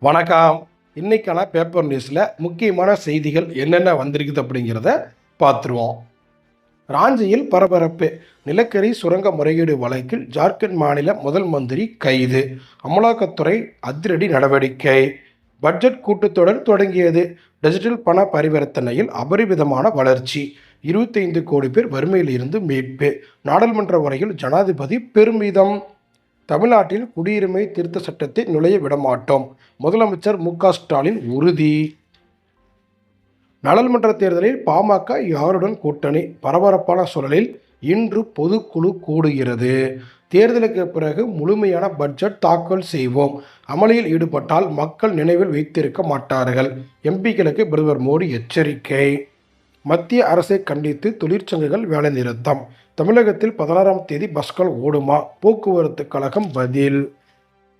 வணக்கம். இன்னைக்கான பேப்பர் நியூஸில் முக்கியமான செய்திகள் என்னென்ன வந்திருக்குது அப்படிங்கிறத பார்த்துருவோம். ராஞ்சியில் பரபரப்பு நிலக்கரி சுரங்க முறையீடு வழக்கில் ஜார்க்கண்ட் மாநில முதல் மந்திரி கைது. அமலாக்கத்துறை அதிரடி நடவடிக்கை. பட்ஜெட் கூட்டத்தொடர் தொடங்கியது. டிஜிட்டல் பண பரிவர்த்தனையில் அபரிவிதமான வளர்ச்சி. இருபத்தைந்து கோடி பேர் வறுமையில் இருந்து மீட்பு. நாடாளுமன்ற உரையில் ஜனாதிபதி பெருமிதம். தமிழ்நாட்டில் குடியுரிமை திருத்த சட்டத்தை நுழைய விடமாட்டோம். முதலமைச்சர் மு க ஸ்டாலின் உறுதி. நாடாளுமன்ற தேர்தலில் பாமக யாருடன் கூட்டணி? பரபரப்பான சூழலில் இன்று பொதுக்குழு கூடுகிறது. தேர்தலுக்கு பிறகு முழுமையான பட்ஜெட் தாக்கல் செய்வோம். அமளியில் ஈடுபட்டால் மக்கள் நினைவில் வைத்திருக்க மாட்டார்கள். எம்பிக்களுக்கு பிரதமர் மோடி எச்சரிக்கை. மத்திய அரசை கண்டித்து தொழிற்சங்கங்கள் வேலைநிறுத்தம் தமிழகத்தில் பதினாறாம் தேதி பஸ்கள் ஓடுமா? போக்குவரத்து கழகம் பதில்.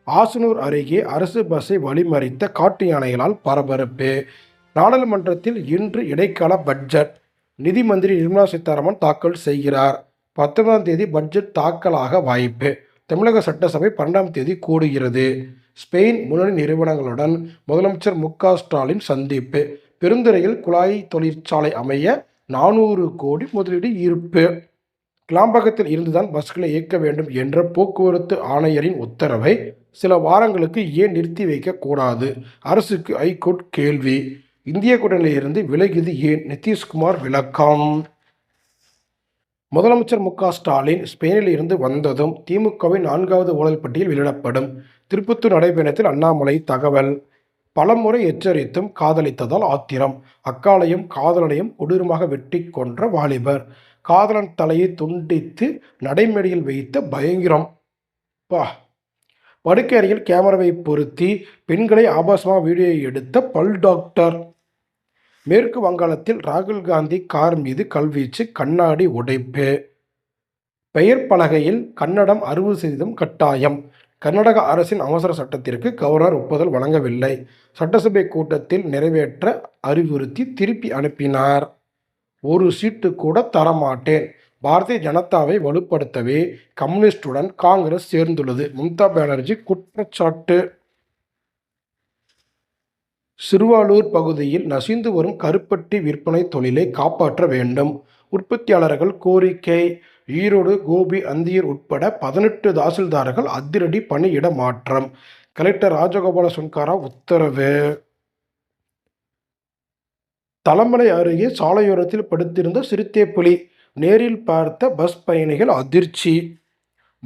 ஆசனூர் அருகே அரசு பஸ்ஸை வழிமறித்த காட்டு யானைகளால் பரபரப்பு. நாடாளுமன்றத்தில் இன்று இடைக்கால பட்ஜெட். நிதி மந்திரி நிர்மலா சீதாராமன் தாக்கல் செய்கிறார். பத்தொன்பதாம் தேதி பட்ஜெட் தாக்கலாக வாய்ப்பு. தமிழக சட்டசபை பன்னெண்டாம் தேதி கூடுகிறது. ஸ்பெயின் முன்னணி நிறுவனங்களுடன் முதலமைச்சர் மு க ஸ்டாலின் சந்திப்பு. பெருந்துறையில் குழாய் தொழிற்சாலை அமைய நானூறு கோடி முதலீடு ஈர்ப்பு. கிளாம்பகத்தில் இருந்துதான் பஸ்களை இயக்க வேண்டும் என்ற போக்குவரத்து ஆணையரின் உத்தரவை சில வாரங்களுக்கு ஏன் நிறுத்தி வைக்கக்கூடாது அரசுக்கு ஐகோர்ட் கேள்வி. இந்திய கூட்டணியிலிருந்து விலகியது ஏன்? நிதிஷ்குமார் விளக்கம். முதலமைச்சர் மு க ஸ்டாலின் ஸ்பெயினில் இருந்து வந்ததும் திமுகவின் நான்காவது ஊழல் பட்டியல் வெளியிடப்படும். திருப்பத்தூர் நடைபயணத்தில் அண்ணாமலை தகவல். பலமுறை எச்சரித்தும் காதலித்ததால் ஆத்திரம். அக்காலையும் காதலனையும் கொடூரமாக வெட்டி கொன்ற வாலிபர். காதலன் தலையை துண்டித்து நடைமேடையில் வைத்த பயங்கரம். பா. படுக்கை அறையில் கேமராவை பொருத்தி பெண்களை ஆபாசமாக வீடியோ எடுத்த பல் டாக்டர். மேற்கு வங்காளத்தில் ராகுல் காந்தி கார் மீது கல்வீச்சு கண்ணாடி உடைப்பு. பெயர் பலகையில் கன்னடம் அறுபது சதவீதம் கட்டாயம். கர்நாடக அரசின் அவசர சட்டத்திற்கு கவர்னர் ஒப்புதல் வழங்கவில்லை. சட்டசபை கூட்டத்தில் நிறைவேற்ற அறிவுறுத்தி திருப்பி அனுப்பினார். ஒரு சீட்டு கூட தரமாட்டேன். பாரதிய ஜனதாவை வலுப்படுத்தவே கம்யூனிஸ்டுடன் காங்கிரஸ் சேர்ந்துள்ளது. மம்தா பானர்ஜி குற்றச்சாட்டு. சிறுவாலூர் பகுதியில் நசிந்து வரும் கருப்பட்டி விற்பனை தொழிலை காப்பாற்ற வேண்டும். உற்பத்தியாளர்கள் கோரிக்கை. ஈரோடு கோபி அந்தியூர் உட்பட பதினெட்டு தாசில்தார்கள் அதிரடி பணியிட மாற்றம். கலெக்டர் ராஜகோபால சுன்காரா உத்தரவு. தலமலை அருகே சாலையோரத்தில் படுத்திருந்த சிறுத்தை புலி நேரில் பார்த்த பஸ் பயணிகள் அதிர்ச்சி.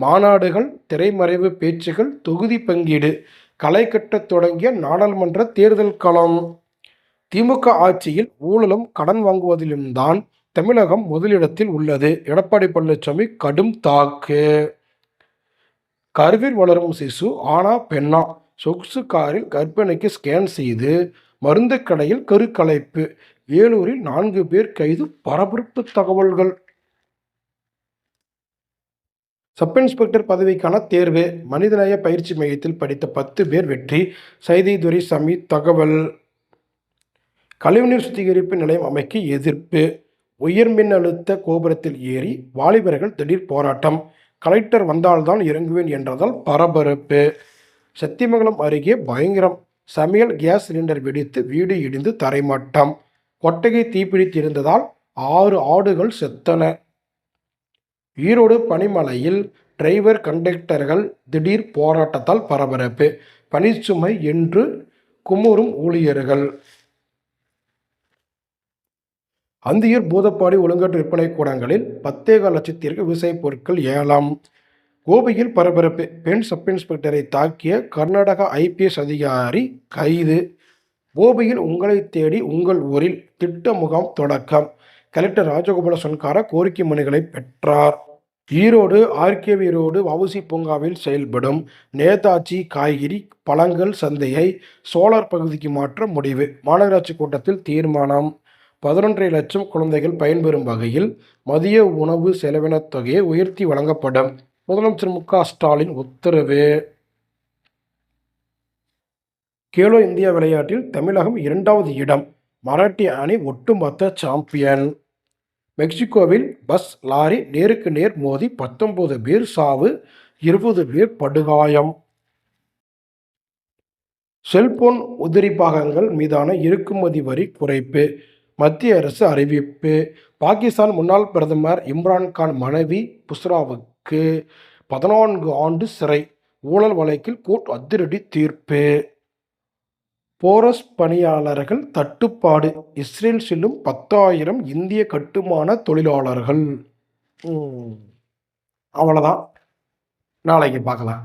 மாநாடுகள் திரைமறைவு பேச்சுகள் தொகுதி பங்கீடு களை கட்டத் தொடங்கிய நாடாளுமன்ற தேர்தல் களம். திமுக ஆட்சியில் ஊழலும் கடன் வாங்குவதிலும் தான் தமிழகம் முதலிடத்தில் உள்ளது. எடப்பாடி பழனிசாமி கடும் தாக்கு. கருவில் வளரும் சிசு ஆனா பெண்ணா? சொகுசு காரில் கர்ப்பிணிக்கு ஸ்கேன் செய்து மருந்து கடையில் கருக்கலைப்பு. வேலூரில் நான்கு பேர் கைது பரபரப்பு தகவல்கள். சப் இன்ஸ்பெக்டர் பதவிக்கான தேர்வு. மனிதநேய பயிற்சி மையத்தில் படித்த பத்து பேர் வெற்றி. சைதை துரைசாமி தகவல். கழிவுநீர் சுத்திகரிப்பு நிலையம் அமைக்க எதிர்ப்பு. உயர் மின்னழுத்த கோபுரத்தில் ஏறி வாலிபர்கள் திடீர் போராட்டம். கலெக்டர் வந்தால்தான் இறங்குவேன் என்றதால் பரபரப்பு. சத்தியமங்கலம் அருகே பயங்கரம் சமையல் கேஸ் சிலிண்டர் வெடித்து வீடு இடிந்து தரைமட்டம். கொட்டகை தீப்பிடித்திருந்ததால் ஆறு ஆடுகள் செத்தன. ஈரோடு பனிமலையில் டிரைவர் கண்டக்டர்கள் திடீர் போராட்டத்தால் பரபரப்பு. பணிச்சுமை என்று குமுறும் ஊழியர்கள். அந்தியூர் பூதப்பாடி ஒழுங்காட்டு விற்பனை கூடங்களில் பத்தேகால் லட்சத்திற்கு விவசாயப் பொருட்கள் ஏலம் கோபியில் பரபரப்பு பெண் சப் இன்ஸ்பெக்டரை தாக்கிய கர்நாடக ஐபிஎஸ் அதிகாரி கைது. கோபியில் உங்களை தேடி உங்கள் ஊரில் திட்ட முகாம் தொடக்கம். கலெக்டர் ராஜகோபால சொன்கார கோரிக்கை மனுகளை பெற்றார். ஈரோடு ஆர்கேவி ரோடு வவுசி பூங்காவில் செயல்படும் நேதாஜி காய்கறி பழங்கள் சந்தையை சோலார் பகுதிக்கு மாற்ற முடிவு. மாநகராட்சி கூட்டத்தில் தீர்மானம். பதினொன்றரை லட்சம் குழந்தைகள் பயன்பெறும் வகையில் மதிய உணவு செலவினத் தொகையை உயர்த்தி வழங்கப்படும். முதலமைச்சர் மு க ஸ்டாலின் உத்தரவு. கேலோ இந்தியா விளையாட்டில் தமிழகம் இரண்டாவது இடம். மராட்டிய அணி ஒட்டுமொத்த சாம்பியன். மெக்சிகோவில் பஸ் லாரி நேருக்கு நேர் மோதி பத்தொன்பது பேர் சாவு இருபது பேர் படுகாயம். செல்போன் உதிரி பாகங்கள் மீதான இறக்குமதி வரி குறைப்பு. மத்திய அரசு அறிவிப்பு. பாகிஸ்தான் முன்னாள் பிரதமர் இம்ரான்கான் மனைவி புஸ்ராவுக்கு பதினான்கு ஆண்டு சிறை. ஊழல் வழக்கில் கோர்ட் அதிரடி தீர்ப்பு. போரஸ் பணியாளர்கள் தட்டுப்பாடு. இஸ்ரேல் செல்லும் பத்தாயிரம் இந்திய கட்டுமான தொழிலாளர்கள். அவ்வளோதான் நாளைக்கு பார்க்கலாம்.